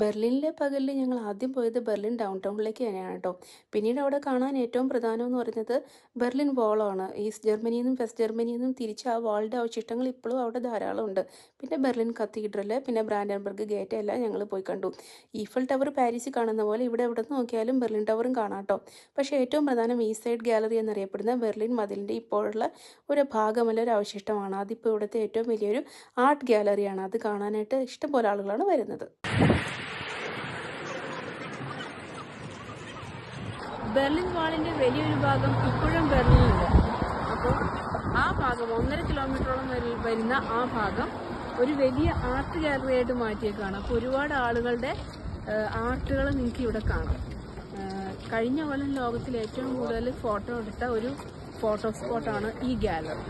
ബെർലിനിലെ പകലിൽ ഞങ്ങൾ ആദ്യം പോയത് ബെർലിൻ ഡൗൺ ടൗണിലേക്ക് തന്നെയാണ് കേട്ടോ. പിന്നീട് അവിടെ കാണാൻ ഏറ്റവും പ്രധാനം എന്ന് പറയുന്നത് ബെർലിൻ വാളാണ് ഈസ്റ്റ് ജർമ്മനിയിൽ നിന്നും വെസ്റ്റ് ജർമ്മനിയിൽ നിന്നും തിരിച്ച് ആ വാളിന്റെ അവശിഷ്ടങ്ങൾ ഇപ്പോഴും അവിടെ ധാരാളം ഉണ്ട്. പിന്നെ ബെർലിൻ കത്തീഡ്രൽ പിന്നെ ബ്രാൻഡൻബർഗ് ഗേറ്റ് എല്ലാം ഞങ്ങൾ പോയി കണ്ടു. ഈഫൽ ടവർ പാരീസിൽ കാണുന്ന പോലെ ഇവിടെ എവിടെ നിന്ന് നോക്കിയാലും ബെർലിൻ ടവറും കാണാം കേട്ടോ. പക്ഷേ ഏറ്റവും പ്രധാനം ഈ സൈഡ് ഗാലറി എന്നറിയപ്പെടുന്ന ബെർലിൻ മതിലിന്റെ ഇപ്പോഴുള്ള ഒരു ഭാഗമല്ല ഒരു അവശിഷ്ടമാണ്. അതിപ്പോൾ ഇവിടുത്തെ ഏറ്റവും വലിയൊരു ആർട്ട് ഗാലറിയാണ് അത് കാണാനായിട്ട് ഇഷ്ടംപോലെ ആളുകളാണ് വരുന്നത്. ബെർലിൻ വാളിന്റെ വലിയൊരു ഭാഗം ഇപ്പോഴും ബെർലിനുണ്ട് അപ്പോൾ ആ ഭാഗം ഒന്നര കിലോമീറ്ററോളം വരി- വരുന്ന ആ ഭാഗം ഒരു വലിയ ആർട്ട് ഗാലറിയായിട്ട് മാറ്റിയേക്കാണ്. അപ്പോൾ ഒരുപാട് ആളുകളുടെ ആർട്ടുകൾ നിങ്ങൾക്ക് ഇവിടെ കാണാം. കഴിഞ്ഞ കൊല്ലം ലോകത്തിൽ ഏറ്റവും കൂടുതൽ ഫോട്ടോ എടുത്ത ഒരു ഫോട്ടോ സ്പോട്ടാണ് ഈ ഗാലറി.